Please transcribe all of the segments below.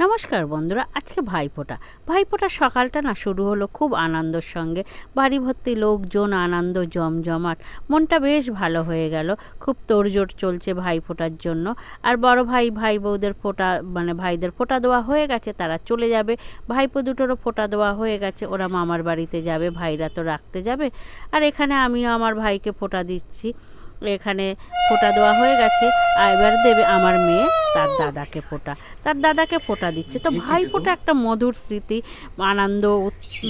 নমস্কার বন্ধুরা, আজকে ভাইফোঁটা। ভাইফোঁটা সকালটা না শুরু হলো খুব আনন্দর সঙ্গে। বাড়ি ভর্তি লোকজন, আনন্দ জমজমাট। মনটা বেশ ভালো হয়ে গেল। খুব তোড়জোড় চলছে ভাইফোঁটার জন্য। আর বড় ভাই ভাই বউদের ফোঁটা মানে ভাইদের ফোঁটা দেওয়া হয়ে গেছে, তারা চলে যাবে। ভাইপো দুটোরও ফোঁটা দেওয়া হয়ে গেছে, ওরা মামার বাড়িতে যাবে, ভাইরা তো রাখতে যাবে। আর এখানে আমিও আমার ভাইকে ফোঁটা দিচ্ছি। এখানে ফোঁটা দেওয়া হয়ে গেছে। আর এবার দেবে আমার মেয়ে। তার দাদাকে ফোঁটা তার দাদাকে ফোঁটা দিচ্ছে। তো ভাই ফোঁটা একটা মধুর স্মৃতি আনন্দ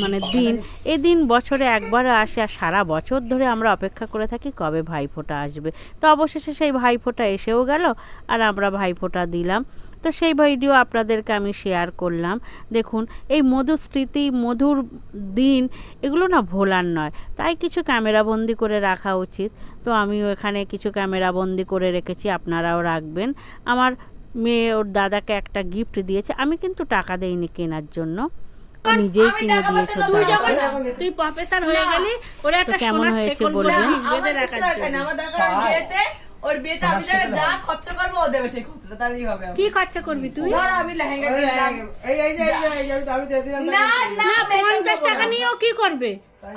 মানে দিন। এই দিন বছরে একবার আসে আর সারা বছর ধরে আমরা অপেক্ষা করে থাকি কবে ভাই ফোঁটা আসবে। তো অবশেষে সেই ভাই ফোঁটা এসেও গেল আর আমরা ভাই ফোঁটা দিলাম। তো সেই ভিডিও আপনাদেরকে আমি শেয়ার করলাম। দেখুন এই মধুর স্মৃতি মধুর দিন এগুলো না ভোলার নয়। তাই কিছু ক্যামেরাবন্দি করে রাখা উচিত। তো আমিও এখানে কিছু ক্যামেরাবন্দি করে রেখেছি আপনারাও রাখবেন। আমার মেয়ে ওর দাদাকে একটা গিফট দিয়েছে। আমি কিন্তু টাকা দেইনি কেনার জন্য। নিজেই কিনে দিয়েছে ওর দাদাকে। তুই প্রফেসর হয়ে গেলি ওরা একটা কেমন সোনার হয়েছে বলবেন? ওর বিয়েতে আমি যা যা খরচা করব ও দেবে সেই খরচটা তাহলেই হবে কি খরচা করবি তুই? ধর আমি লেহেঙ্গা কিনলাম। এই এই যে এই যে আমি দিয়ে দিলাম না না আমি এসব পঞ্চাশ নেব টাকা না। নিয়েও কি করবে?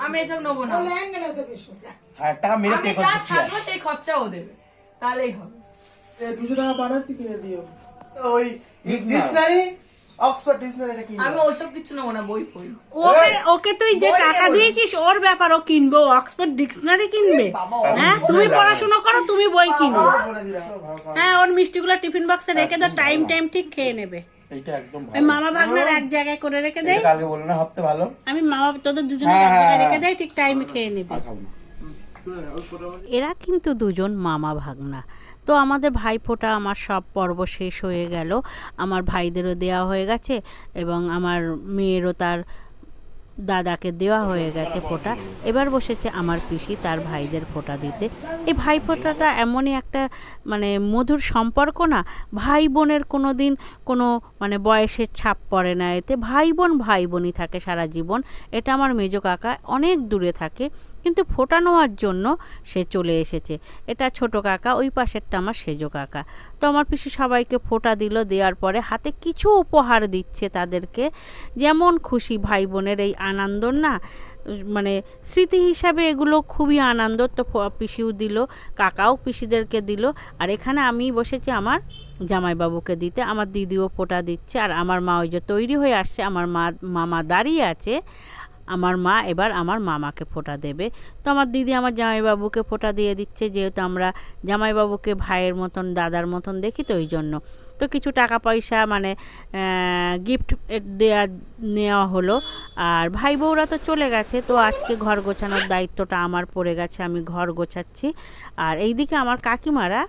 আমি এসব নেব না। আর টাকা মেরে আমি যা করছিস সেই খরচা ও দেবে। তাহলেই হবে। দুশো টাকা বাড়াচ্ছি কিনে দিও। ওই ডিকশনারি অক্সফোর্ড ডিকশনারিটা কিনে আমি ওইসব কিছু নেব না বই ফই। ওকে ওকে তুই যে টাকা দিয়েছিস ওর ব্যাপার ও কিনবে অক্সফোর্ড ডিকশনারি কিনবে? বাবা, হ্যাঁ তুমি পড়াশোনা করো তুমি বই কিনো হ্যাঁ ওর মিষ্টিগুলো টিফিন বক্সে রেখে দাও টাইম টাইম ঠিক খেয়ে নেবে। এইটা একদম মামা ভাগনার এক জায়গায় করে রেখে দেয় কালকে বলল না ভালো। আমি মামা তোদের দুজনে এক জায়গায় রেখে দেয় ঠিক টাইমে খেয়ে নিবি। এরা কিন্তু দুজন মামা ভাগনা। তো আমাদের ভাইফোঁটা, আমার সব পর্ব শেষ হয়ে গেল। আমার ভাইদেরও দেওয়া হয়ে গেছে এবং আমার মেয়েরও তার দাদাকে দেওয়া হয়ে গেছে ফোঁটা। এবার বসেছে আমার পিসি তার ভাইদের ফোঁটা দিতে। এই ভাই ফোঁটাটা এমনই একটা মানে মধুর সম্পর্ক না? ভাই বোনের কোনো দিন কোনো মানে বয়সের ছাপ পড়ে না এতে। ভাই বোন ভাই বোনই থাকে সারা জীবন। এটা আমার মেজো কাকা অনেক দূরে থাকে। কিন্তু ফোঁটা নেওয়ার জন্য সে চলে এসেছে। এটা ছোট কাকা, ওই পাশেরটা আমার সেজো কাকা। তো আমার পিসি সবাইকে ফোটা দিল, দেওয়ার পরে হাতে কিছু উপহার দিচ্ছে তাদেরকে। যেমন খুশি ভাই বোনের এই আনন্দ না মানে স্মৃতি হিসাবে এগুলো খুবই আনন্দ। তো পিসিও দিল, কাকাও পিসিদেরকে দিল। আর এখানে আমি বসেছি আমার জামাইবাবুকে দিতে। আমার দিদিও ফোঁটা দিচ্ছে। আর আমার মা ওই যে তৈরি হয়ে আসছে, আমার মা, মামা দাঁড়িয়ে আছে। আমার মা এবার আমার মামাকে ফোঁটা দেবে। তো আমার দিদি আমার জামাইবাবুকে ফোঁটা দিয়ে দিচ্ছে, যেহেতু আমরা জামাইবাবুকে ভাইয়ের মতন, দাদার মতন দেখি তো ওই জন্য। তো কিছু টাকা পয়সা মানে গিফট দেওয়া নেওয়া হলো। আর ভাই বউরা তো চলে গেছে, তো আজকে ঘর গোছানোর দায়িত্বটা আমার পড়ে গেছে, আমি ঘর গোছাচ্ছি। আর এইদিকে আমার কাকিমারা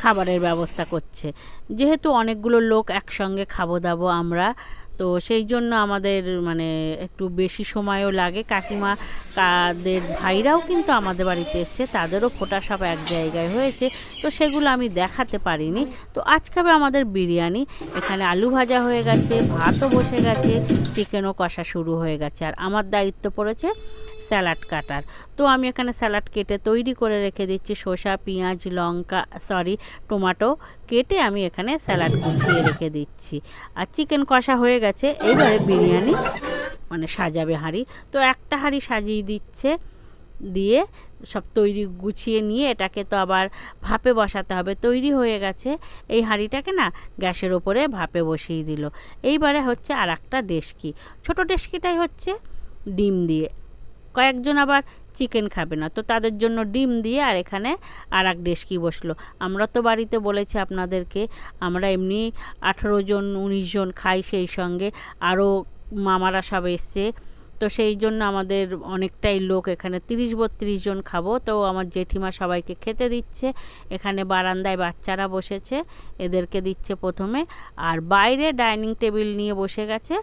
খাবারের ব্যবস্থা করছে। যেহেতু অনেকগুলো লোক একসঙ্গে খাব দাবো আমরা তো সেই জন্য আমাদের মানে একটু বেশি সময়ও লাগে। কাকিমা, কাদের ভাইরাও কিন্তু আমাদের বাড়িতে এসছে, তাদেরও ফোটা সব এক জায়গায় হয়েছে, তো সেগুলো আমি দেখাতে পারিনি। তো আজ খাবে আমাদের বিরিয়ানি। এখানে আলু ভাজা হয়ে গেছে, ভাতও বসে গেছে, চিকেনও কষা শুরু হয়ে গেছে। আর আমার দায়িত্ব পড়েছে স্যালাড কাটার। তো আমি এখানে স্যালাড কেটে তৈরি করে রেখে দিচ্ছি শসা, পেঁয়াজ, লঙ্কা, সরি, টমেটো কেটে আমি এখানে স্যালাড গুছিয়ে রেখে দিচ্ছি। আর চিকেন কষা হয়ে গেছে, এইবারে বিরিয়ানি মানে সাজাবে হাঁড়ি। তো একটা হাঁড়ি সাজিয়ে দিচ্ছে, দিয়ে সব তৈরি গুছিয়ে নিয়ে এটাকে তো আবার ভাপে বসাতে হবে, তৈরি হয়ে গেছে। এই হাঁড়িটাকে না গ্যাসের ওপরে ভাপে বসিয়ে দিল। এইবারে হচ্ছে আর একটা ডেস্কি ছোটো ডেস্কিটাই হচ্ছে ডিম দিয়ে। কয়েকজন আবার চিকেন খাবে না। তো তাদের জন্য ডিম দিয়ে আর এখানে আর এক ডেস্কি বসল। আমরা তো বাড়িতে বলেছি আপনাদেরকে, আমরা এমনি আঠেরো জন, উনিশ জন খাই সেই সঙ্গে। আরও মামারা সব এসছে। তো সেই জন্য আমাদের অনেকটাই লোক এখানে। তিরিশ বত্রিশ জন খাব। তো আমার জেঠিমা সবাইকে খেতে দিচ্ছে। এখানে বারান্দায় বাচ্চারা বসেছে। এদেরকে দিচ্ছে প্রথমে। আর বাইরে ডাইনিং টেবিল নিয়ে বসে গেছে।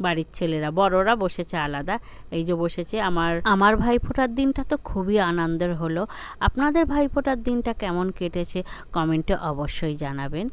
বাড়ির ছেলেরা, বড়রা বসেছে আলাদা। এই যে বসেছে আমার আমার ভাইফোঁটার দিনটা তো খুবই আনন্দের হলো। আপনাদের ভাইফোঁটার দিনটা কেমন কেটেছে? কমেন্টে অবশ্যই জানাবেন।